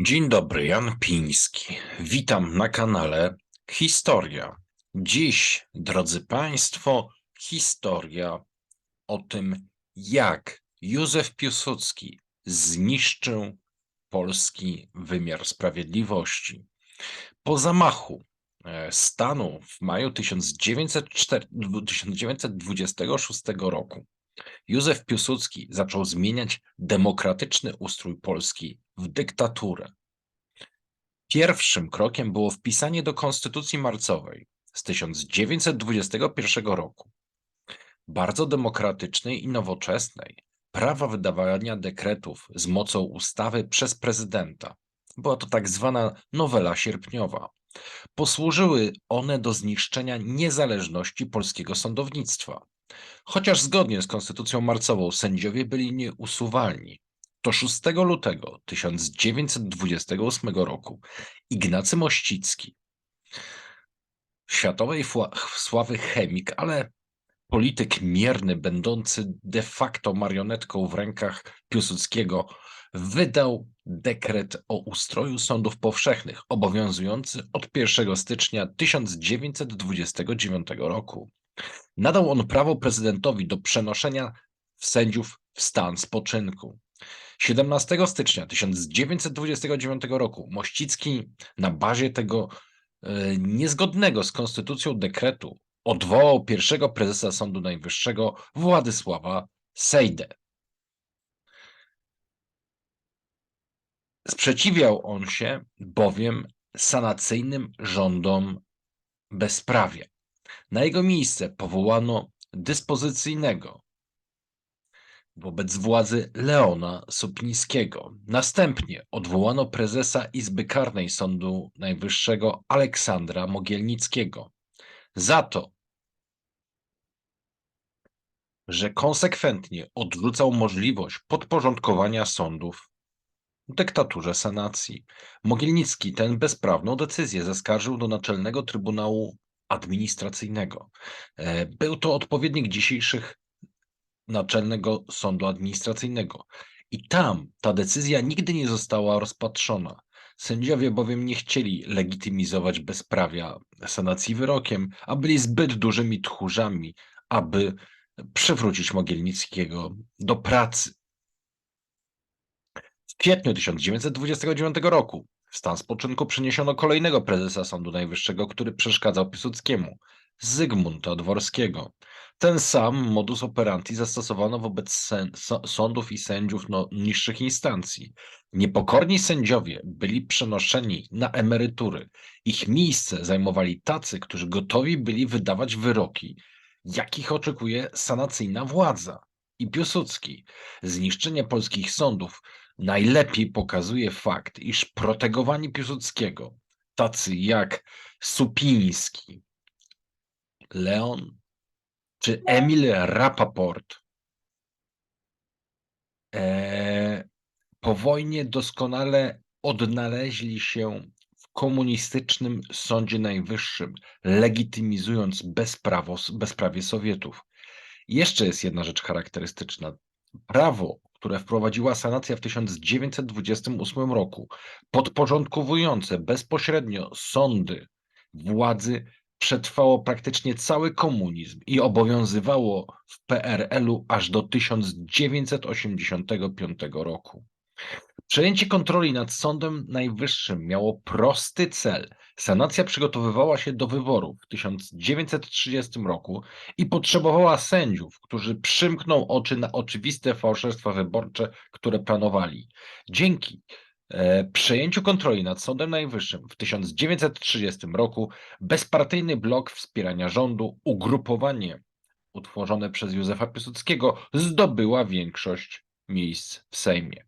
Dzień dobry, Jan Piński. Witam na kanale Historia. Dziś, drodzy Państwo, historia o tym, jak Józef Piłsudski zniszczył polski wymiar sprawiedliwości. Po zamachu e, stanu w maju 1904 1926 roku Józef Piłsudski zaczął zmieniać demokratyczny ustrój Polski w dyktaturę. Pierwszym krokiem było wpisanie do Konstytucji Marcowej z 1921 roku, bardzo demokratycznej i nowoczesnej, prawa wydawania dekretów z mocą ustawy przez prezydenta. Była to tak zwana nowela sierpniowa. Posłużyły one do zniszczenia niezależności polskiego sądownictwa. Chociaż zgodnie z konstytucją marcową sędziowie byli nieusuwalni, to 6 lutego 1928 roku Ignacy Mościcki, światowej sławy chemik, ale polityk mierny, będący de facto marionetką w rękach Piłsudskiego, wydał dekret o ustroju sądów powszechnych, obowiązujący od 1 stycznia 1929 roku. Nadał on prawo prezydentowi do przenoszenia sędziów w stan spoczynku. 17 stycznia 1929 roku Mościcki na bazie tego e, niezgodnego z konstytucją dekretu odwołał pierwszego prezesa Sądu Najwyższego Władysława Sejdę. Sprzeciwiał on się bowiem sanacyjnym rządom bezprawia. Na jego miejsce powołano dyspozycyjnego wobec władzy Leona Suplińskiego. Następnie odwołano prezesa Izby Karnej Sądu Najwyższego Aleksandra Mogielnickiego za to, że konsekwentnie odrzucał możliwość podporządkowania sądów dyktaturze sanacji. Mogielnicki tę bezprawną decyzję zaskarżył do Naczelnego Trybunału Administracyjnego. E, Był to odpowiednik dzisiejszych Naczelnego Sądu Administracyjnego. I tam ta decyzja nigdy nie została rozpatrzona. Sędziowie bowiem nie chcieli legitymizować bezprawia sanacji wyrokiem, a byli zbyt dużymi tchórzami, aby przywrócić Mogielnickiego do pracy. W kwietniu 1929 roku w stan spoczynku przeniesiono kolejnego prezesa Sądu Najwyższego, który przeszkadzał Piłsudskiemu, Zygmunta Dworskiego. Ten sam modus operandi zastosowano wobec sądów i sędziów no, niższych instancji. Niepokorni sędziowie byli przenoszeni na emerytury. Ich miejsce zajmowali tacy, którzy gotowi byli wydawać wyroki, jakich oczekuje sanacyjna władza. I Piłsudski. Zniszczenie polskich sądów najlepiej pokazuje fakt, iż protegowani Piłsudskiego, tacy jak Supiński, Leon czy Emil Rapaport, e, po wojnie doskonale odnaleźli się w komunistycznym Sądzie Najwyższym, legitymizując bezprawo, bezprawie Sowietów. Jeszcze jest jedna rzecz charakterystyczna. Prawo, które wprowadziła sanacja w 1928 roku, podporządkowujące bezpośrednio sądy władzy, przetrwało praktycznie cały komunizm i obowiązywało w PRL-u aż do 1985 roku. Przejęcie kontroli nad Sądem Najwyższym miało prosty cel. Sanacja przygotowywała się do wyborów w 1930 roku i potrzebowała sędziów, którzy przymkną oczy na oczywiste fałszerstwa wyborcze, które planowali. Dzięki e, przejęciu kontroli nad Sądem Najwyższym w 1930 roku bezpartyjny blok wspierania rządu, ugrupowanie utworzone przez Józefa Piłsudskiego zdobyła większość miejsc w Sejmie.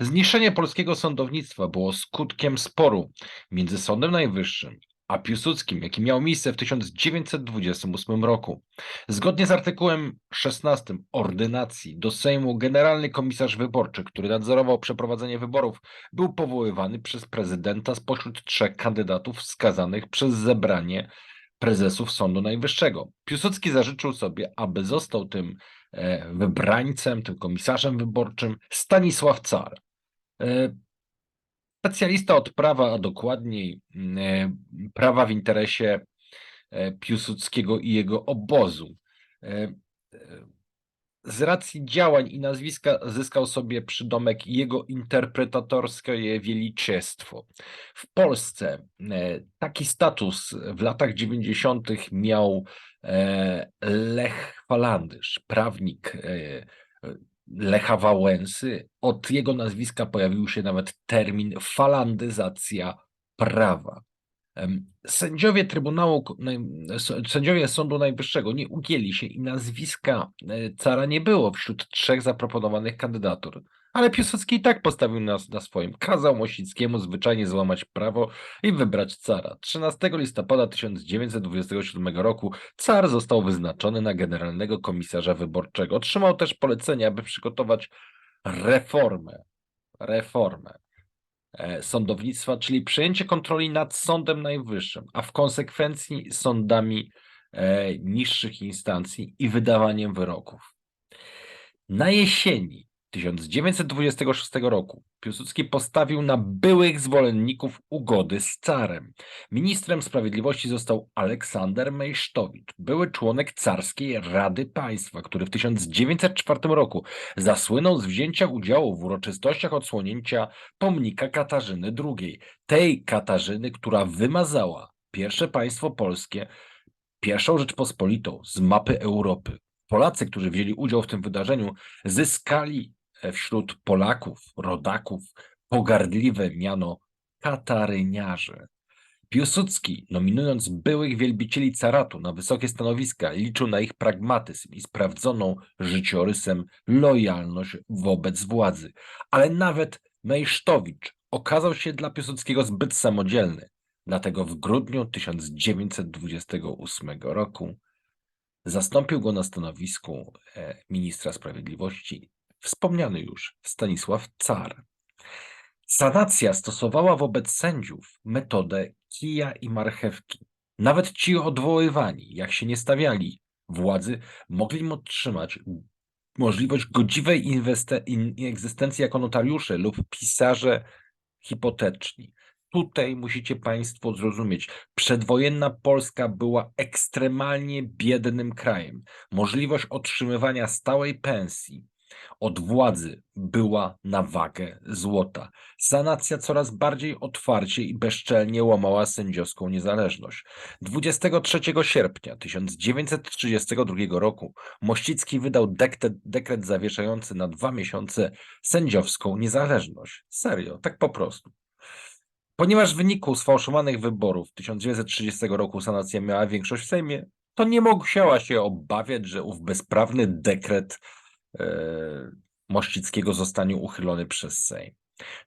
Zniszczenie polskiego sądownictwa było skutkiem sporu między Sądem Najwyższym a Piłsudskim, jaki miał miejsce w 1928 roku. Zgodnie z artykułem 16 ordynacji do Sejmu generalny komisarz wyborczy, który nadzorował przeprowadzenie wyborów, był powoływany przez prezydenta spośród trzech kandydatów wskazanych przez zebranie prezesów Sądu Najwyższego. Piłsudski zażyczył sobie, aby został tym wybrańcem, tym komisarzem wyborczym Stanisław Car. E, specjalista od prawa, a dokładniej e, prawa w interesie e, Piłsudskiego i jego obozu. E, e, Z racji działań i nazwiska zyskał sobie przydomek jego interpretatorskie wieliczestwo. W Polsce e, taki status w latach 90. miał e, Lech Falandysz, prawnik e, Lecha Wałęsy. Od jego nazwiska pojawił się nawet termin falandyzacja prawa. Sędziowie Trybunału, sędziowie Sądu Najwyższego nie ugięli się i nazwiska e, cara nie było wśród trzech zaproponowanych kandydatur. Ale Piłsudski i tak postawił nas na swoim. Kazał Mosickiemu zwyczajnie złamać prawo i wybrać cara. 13 listopada 1927 roku car został wyznaczony na generalnego komisarza wyborczego. Otrzymał też polecenie, aby przygotować reformę. Reformę e, sądownictwa, czyli przejęcie kontroli nad Sądem Najwyższym, a w konsekwencji sądami e, niższych instancji i wydawaniem wyroków. Na jesieni 1926 roku Piłsudski postawił na byłych zwolenników ugody z carem. Ministrem sprawiedliwości został Aleksander Mejsztowicz, były członek carskiej Rady Państwa, który w 1904 roku zasłynął z wzięcia udziału w uroczystościach odsłonięcia pomnika Katarzyny II, tej Katarzyny, która wymazała pierwsze państwo polskie, pierwszą Rzeczpospolitą z mapy Europy. Polacy, którzy wzięli udział w tym wydarzeniu, zyskali wśród Polaków, rodaków, pogardliwe miano kataryniarze. Piłsudski, nominując byłych wielbicieli caratu na wysokie stanowiska, liczył na ich pragmatyzm i sprawdzoną życiorysem lojalność wobec władzy. Ale nawet Mejsztowicz okazał się dla Piłsudskiego zbyt samodzielny. Dlatego w grudniu 1928 roku zastąpił go na stanowisku e, ministra sprawiedliwości wspomniany już Stanisław Car. Sanacja stosowała wobec sędziów metodę kija i marchewki. Nawet ci odwoływani, jak się nie stawiali władzy, mogli otrzymać możliwość godziwej egzystencji jako notariusze lub pisarze hipoteczni. Tutaj musicie Państwo zrozumieć, przedwojenna Polska była ekstremalnie biednym krajem. Możliwość otrzymywania stałej pensji od władzy była na wagę złota. Sanacja coraz bardziej otwarcie i bezczelnie łamała sędziowską niezależność. 23 sierpnia 1932 roku Mościcki wydał dekret, dekret zawieszający na dwa miesiące sędziowską niezależność. Serio, tak po prostu. Ponieważ w wyniku sfałszowanych wyborów 1930 roku sanacja miała większość w Sejmie, to nie musiała się obawiać, że ów bezprawny dekret Mościckiego zostanie uchylony przez Sejm.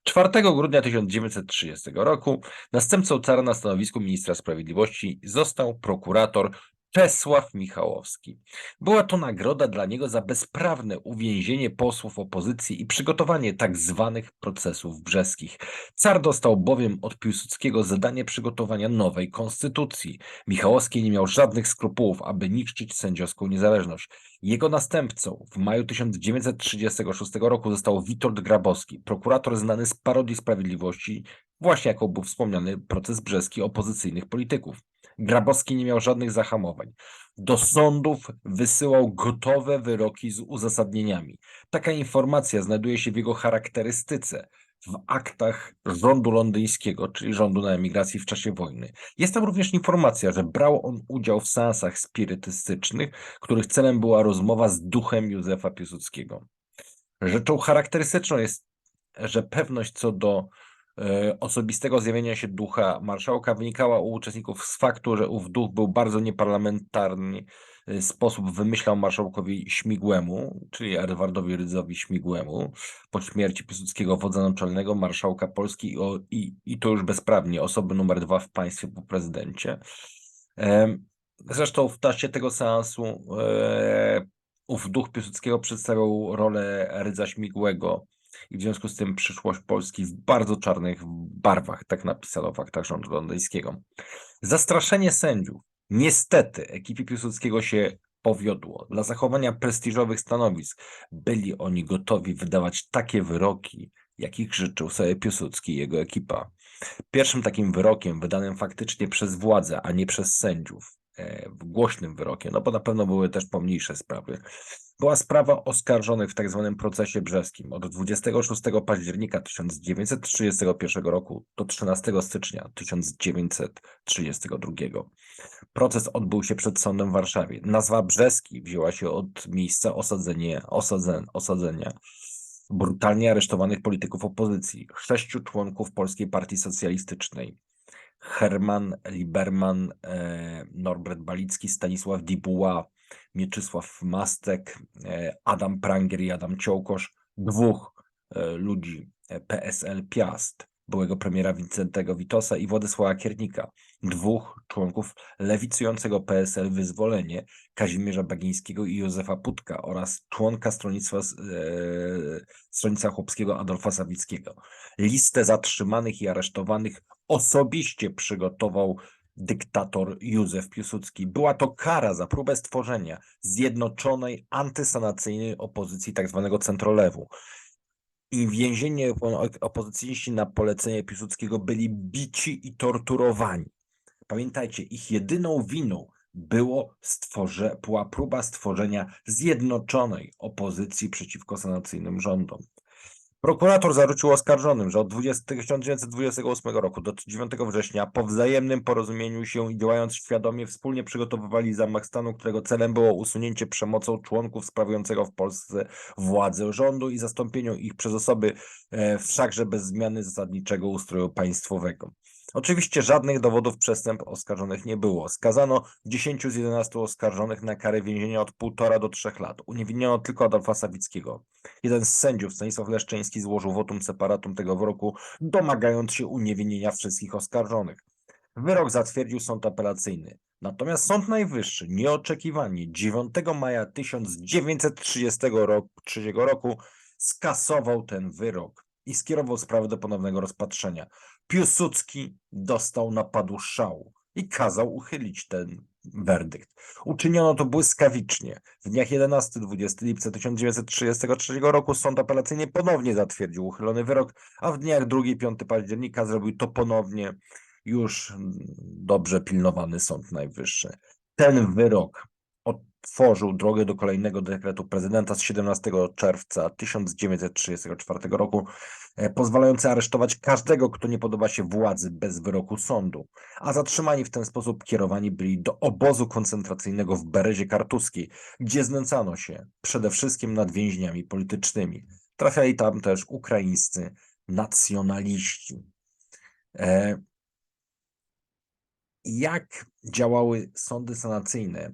4 grudnia 1930 roku następcą cara na stanowisku ministra sprawiedliwości został prokurator Czesław Michałowski. Była to nagroda dla niego za bezprawne uwięzienie posłów opozycji i przygotowanie tak zwanych procesów brzeskich. Car dostał bowiem od Piłsudskiego zadanie przygotowania nowej konstytucji. Michałowski nie miał żadnych skrupułów, aby niszczyć sędziowską niezależność. Jego następcą w maju 1936 roku został Witold Grabowski, prokurator znany z parodii sprawiedliwości, właśnie jako był wspomniany proces brzeski opozycyjnych polityków. Grabowski nie miał żadnych zahamowań. Do sądów wysyłał gotowe wyroki z uzasadnieniami. Taka informacja znajduje się w jego charakterystyce w aktach rządu londyńskiego, czyli rządu na emigracji w czasie wojny. Jest tam również informacja, że brał on udział w seansach spirytystycznych, których celem była rozmowa z duchem Józefa Piłsudskiego. Rzeczą charakterystyczną jest, że pewność co do osobistego zjawienia się ducha. Marszałka wynikała u uczestników z faktu, że ów duch był bardzo nieparlamentarny e, sposób wymyślał marszałkowi Śmigłemu, czyli Edwardowi Rydzowi Śmigłemu, po śmierci Piłsudskiego wodza naczelnego marszałka Polski i, o- i, i to już bezprawnie, osoby numer dwa w państwie po prezydencie. Em, Zresztą w czasie tego seansu e, ów duch Piłsudskiego przedstawiał rolę Rydza Śmigłego i w związku z tym przyszłość Polski w bardzo czarnych barwach, tak napisano w aktach rządu londyńskiego. Zastraszenie sędziów. Niestety ekipie Piłsudskiego się powiodło. Dla zachowania prestiżowych stanowisk byli oni gotowi wydawać takie wyroki, jakich życzył sobie Piłsudski i jego ekipa. Pierwszym takim wyrokiem wydanym faktycznie przez władzę, a nie przez sędziów, głośnym wyrokiem, no bo na pewno były też pomniejsze sprawy, była sprawa oskarżonych w tak zwanym procesie brzeskim od 26 października 1931 roku do 13 stycznia 1932. Proces odbył się przed sądem w Warszawie. Nazwa Brzeski wzięła się od miejsca osadzenia, osadzen, osadzenia brutalnie aresztowanych polityków opozycji, sześciu członków Polskiej Partii Socjalistycznej. Herman Liberman, e, Norbert Balicki, Stanisław Dibuła, Mieczysław Mastek, e, Adam Pranger i Adam Ciołkosz, dwóch e, ludzi PSL Piast, byłego premiera Wincentego Witosa i Władysława Kiernika, dwóch członków lewicującego PSL Wyzwolenie, Kazimierza Bagińskiego i Józefa Putka oraz członka stronnictwa, stronnictwa chłopskiego Adolfa Sawickiego. Listę zatrzymanych i aresztowanych osobiście przygotował dyktator Józef Piłsudski. Była to kara za próbę stworzenia zjednoczonej antysanacyjnej opozycji tzw. centrolewu. I w więzieniu opozycjoniści na polecenie Piłsudskiego byli bici i torturowani. Pamiętajcie, ich jedyną winą było stworze, była próba stworzenia zjednoczonej opozycji przeciwko sanacyjnym rządom. Prokurator zarzucił oskarżonym, że od 20, 1928 roku do 9 września po wzajemnym porozumieniu się i działając świadomie wspólnie przygotowywali zamach stanu, którego celem było usunięcie przemocą członków sprawującego w Polsce władzę rządu i zastąpieniu ich przez osoby e, wszakże bez zmiany zasadniczego ustroju państwowego. Oczywiście żadnych dowodów przestępstw oskarżonych nie było. Skazano 10 z 11 oskarżonych na karę więzienia od 1,5 do 3 lat. Uniewinniono tylko Adolfa Sawickiego. Jeden z sędziów, Stanisław Leszczyński, złożył wotum separatum tego wyroku, domagając się uniewinnienia wszystkich oskarżonych. Wyrok zatwierdził sąd apelacyjny. Natomiast Sąd Najwyższy nieoczekiwanie 9 maja 1933 roku skasował ten wyrok i skierował sprawę do ponownego rozpatrzenia. Piłsudski dostał napadu szału i kazał uchylić ten werdykt. Uczyniono to błyskawicznie. W dniach 11-20 lipca 1933 roku sąd apelacyjny ponownie zatwierdził uchylony wyrok, a w dniach 2-5 października zrobił to ponownie już dobrze pilnowany Sąd Najwyższy. Ten wyrok otworzył drogę do kolejnego dekretu prezydenta z 17 czerwca 1934 roku, e, pozwalający aresztować każdego, kto nie podoba się władzy bez wyroku sądu, a zatrzymani w ten sposób kierowani byli do obozu koncentracyjnego w Berezie Kartuskiej, gdzie znęcano się przede wszystkim nad więźniami politycznymi. Trafiali tam też ukraińscy nacjonaliści. E, jak działały sądy sanacyjne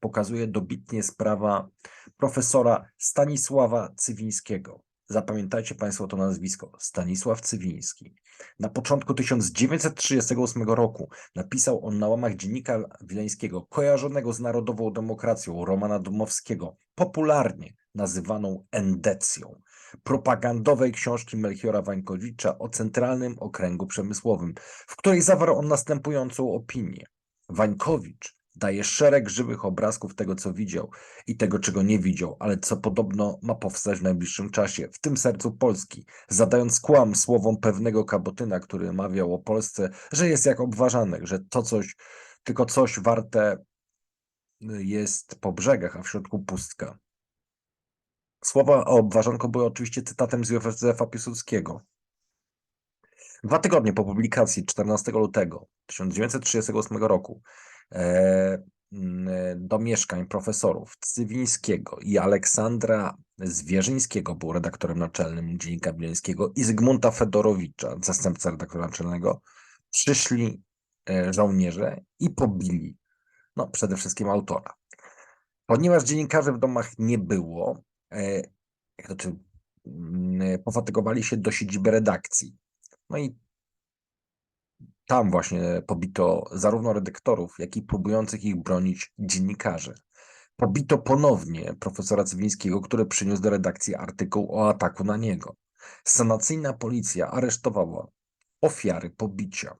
pokazuje dobitnie sprawa profesora Stanisława Cywińskiego. Zapamiętajcie Państwo to nazwisko. Stanisław Cywiński. Na początku 1938 roku napisał on na łamach dziennika wileńskiego, kojarzonego z narodową demokracją Romana Dmowskiego, popularnie nazywaną endecją, propagandowej książki Melchiora Wańkowicza o Centralnym Okręgu Przemysłowym, w której zawarł on następującą opinię. Wańkowicz daje szereg żywych obrazków tego, co widział i tego, czego nie widział, ale co podobno ma powstać w najbliższym czasie, w tym sercu Polski, zadając kłam słowom pewnego kabotyna, który mawiał o Polsce, że jest jak obważanek, że to coś, tylko coś warte y, jest po brzegach, a w środku pustka. Słowa o obważanku były oczywiście cytatem z Józefa Piłsudskiego. Dwa tygodnie po publikacji, 14 lutego 1938 roku, do mieszkań profesorów Cywińskiego i Aleksandra Zwierzyńskiego, był redaktorem naczelnym Dziennika Bileńskiego, i Zygmunta Fedorowicza, zastępca redaktora naczelnego, przyszli e, żołnierze i pobili no, przede wszystkim autora. Ponieważ dziennikarzy w domach nie było, e, znaczy, pofatygowali się do siedziby redakcji. No i tam właśnie pobito zarówno redaktorów, jak i próbujących ich bronić dziennikarzy. Pobito ponownie profesora Cywińskiego, który przyniósł do redakcji artykuł o ataku na niego. Sanacyjna policja aresztowała ofiary pobicia.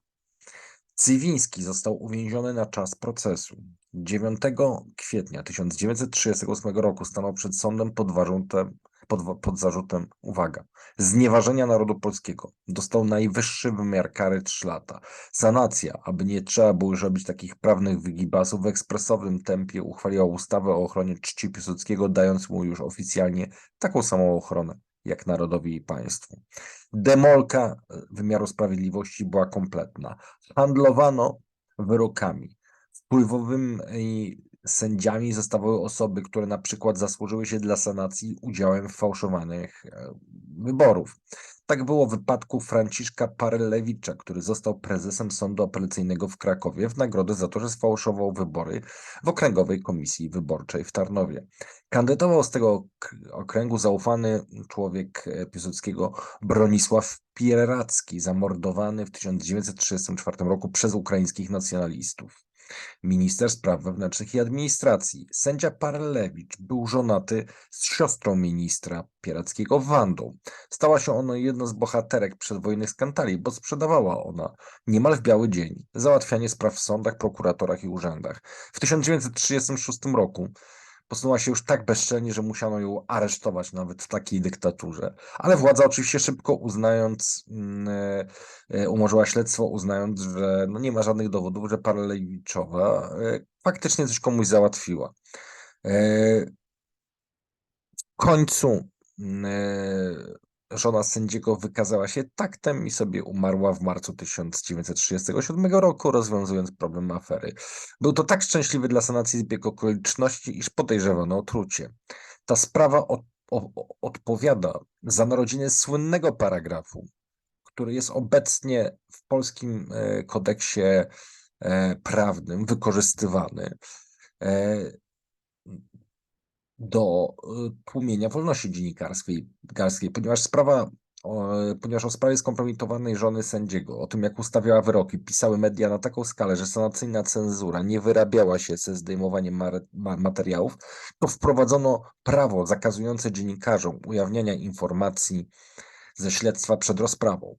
Cywiński został uwięziony na czas procesu. 9 kwietnia 1938 roku stanął przed sądem pod zarzutem, pod, pod zarzutem, uwaga, znieważenia narodu polskiego. Dostał najwyższy wymiar kary 3 lata. Sanacja, aby nie trzeba było już robić takich prawnych wygibasów, w ekspresowym tempie uchwaliła ustawę o ochronie czci Piłsudskiego, dając mu już oficjalnie taką samą ochronę jak narodowi i państwu. Demolka e, wymiaru sprawiedliwości była kompletna. Handlowano wyrokami. Wpływowymi sędziami zostawały osoby, które na przykład zasłużyły się dla sanacji udziałem w fałszowanych e, wyborów. Tak było w wypadku Franciszka Parelewicza, który został prezesem Sądu Apelacyjnego w Krakowie w nagrodę za to, że sfałszował wybory w Okręgowej Komisji Wyborczej w Tarnowie. Kandydował z tego ok- okręgu zaufany człowiek e, Piłsudskiego Bronisław Pieracki, zamordowany w 1934 roku przez ukraińskich nacjonalistów. Minister Spraw Wewnętrznych i Administracji. Sędzia Parlewicz był żonaty z siostrą ministra Pierackiego Wandą. Stała się ona jedną z bohaterek przedwojennych skandali, bo sprzedawała ona niemal w biały dzień załatwianie spraw w sądach, prokuratorach i urzędach. W 1936 roku posunęła się już tak bezczelnie, że musiano ją aresztować nawet w takiej dyktaturze. Ale władza oczywiście szybko uznając, mm, e, e, umorzyła śledztwo, uznając, że no nie ma żadnych dowodów, że Paralewiczowa e, faktycznie coś komuś załatwiła. W końcu mm, żona sędziego wykazała się taktem i sobie umarła w marcu 1937 roku, rozwiązując problem afery. Był to tak szczęśliwy dla sanacji zbieg okoliczności, iż podejrzewano o trucie. Ta sprawa od, o- odpowiada za narodziny słynnego paragrafu, który jest obecnie w polskim e, kodeksie e, prawnym wykorzystywany e, do e, tłumienia wolności dziennikarskiej, ponieważ sprawa, ponieważ o sprawie skompromitowanej żony sędziego, o tym jak ustawiała wyroki, pisały media na taką skalę, że sanacyjna cenzura nie wyrabiała się ze zdejmowaniem materiałów, to wprowadzono prawo zakazujące dziennikarzom ujawniania informacji ze śledztwa przed rozprawą.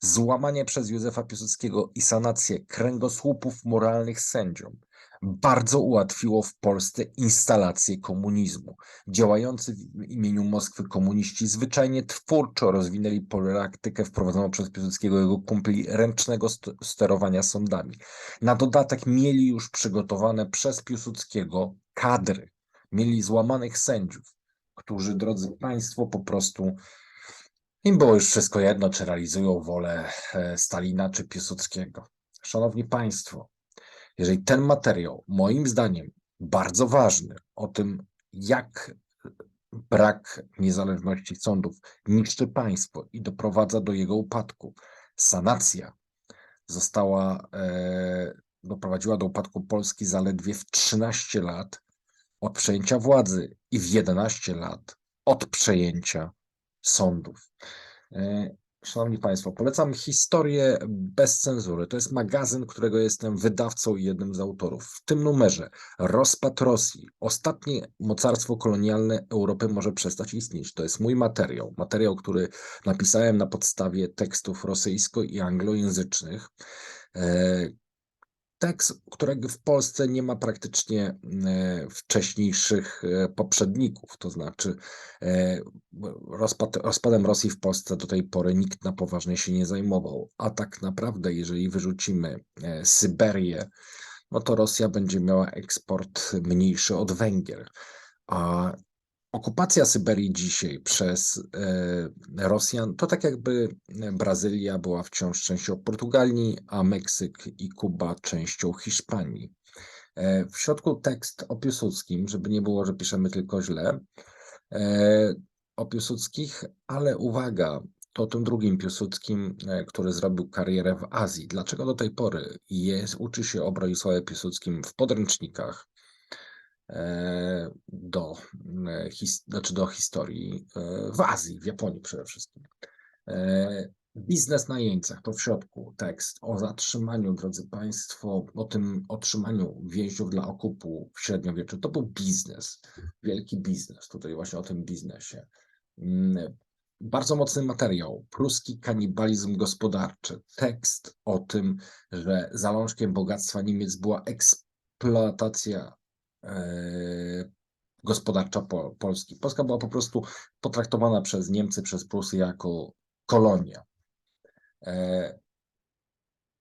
Złamanie przez Józefa Piłsudskiego i sanację kręgosłupów moralnych sędziom bardzo ułatwiło w Polsce instalację komunizmu. Działający w imieniu Moskwy komuniści zwyczajnie twórczo rozwinęli praktykę wprowadzoną przez Piłsudskiego jego kumpli ręcznego st- sterowania sądami. Na dodatek mieli już przygotowane przez Piłsudskiego kadry. Mieli złamanych sędziów, którzy, drodzy Państwo, po prostu im było już wszystko jedno, czy realizują wolę e, Stalina czy Piłsudskiego. Szanowni Państwo, jeżeli ten materiał, moim zdaniem, bardzo ważny, o tym, jak brak niezależności sądów niszczy państwo i doprowadza do jego upadku, sanacja została, e, doprowadziła do upadku Polski zaledwie w 13 lat od przejęcia władzy i w 11 lat od przejęcia sądów. E, Szanowni Państwo, polecam historię bez cenzury. To jest magazyn, którego jestem wydawcą i jednym z autorów. W tym numerze Rozpad Rosji. Ostatnie mocarstwo kolonialne Europy może przestać istnieć. To jest mój materiał. Materiał, który napisałem na podstawie tekstów rosyjsko- i anglojęzycznych. Tekst, którego w Polsce nie ma praktycznie e, wcześniejszych e, poprzedników, to znaczy e, rozpad, rozpadem Rosji w Polsce do tej pory nikt na poważnie się nie zajmował, a tak naprawdę jeżeli wyrzucimy Syberię, no to Rosja będzie miała eksport mniejszy od Węgier, a okupacja Syberii dzisiaj przez e, Rosjan to tak jakby Brazylia była wciąż częścią Portugalii, a Meksyk i Kuba częścią Hiszpanii. E, w środku tekst o Piłsudskim, żeby nie było, że piszemy tylko źle, e, o Piłsudskich, ale uwaga, to tym drugim Piłsudskim, e, który zrobił karierę w Azji. Dlaczego do tej pory jest, uczy się o Bronisławie Piłsudskim w podręcznikach, e, do, e, his, znaczy do historii e, w Azji, w Japonii przede wszystkim. E, Biznes na jeńcach, to w środku tekst o zatrzymaniu, drodzy Państwo, o tym otrzymaniu więźniów dla okupu w średniowieczu. To był biznes, wielki biznes, tutaj właśnie o tym biznesie. Mm, Bardzo mocny materiał, pruski kanibalizm gospodarczy, tekst o tym, że zalążkiem bogactwa Niemiec była eksploatacja e, gospodarcza po, Polski. Polska była po prostu potraktowana przez Niemcy, przez Prusy jako kolonia. E,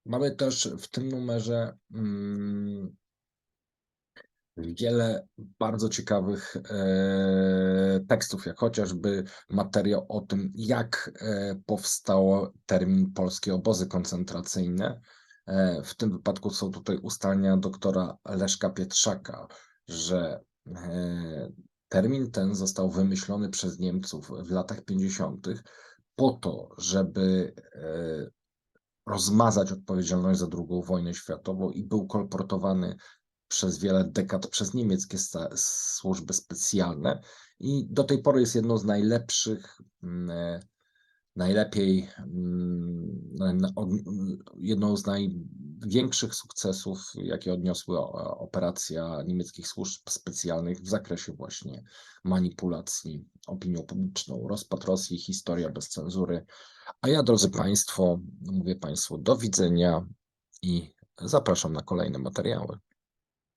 mamy też w tym numerze mm, wiele bardzo ciekawych e, tekstów, jak chociażby materiał o tym, jak e, powstał termin polskie obozy koncentracyjne. E, w tym wypadku są tutaj ustalenia doktora Leszka Pietrzaka, że e, termin ten został wymyślony przez Niemców w latach 50. po to, żeby e, rozmazać odpowiedzialność za II wojnę światową i był kolportowany przez wiele dekad przez niemieckie służby specjalne i do tej pory jest jedną z najlepszych, e, najlepiej, mm, jedną z największych sukcesów, jakie odniosły operacja niemieckich służb specjalnych w zakresie właśnie manipulacji opinią publiczną, rozpad Rosji, historia bez cenzury. A ja, drodzy Państwo, mówię Państwu do widzenia i zapraszam na kolejne materiały.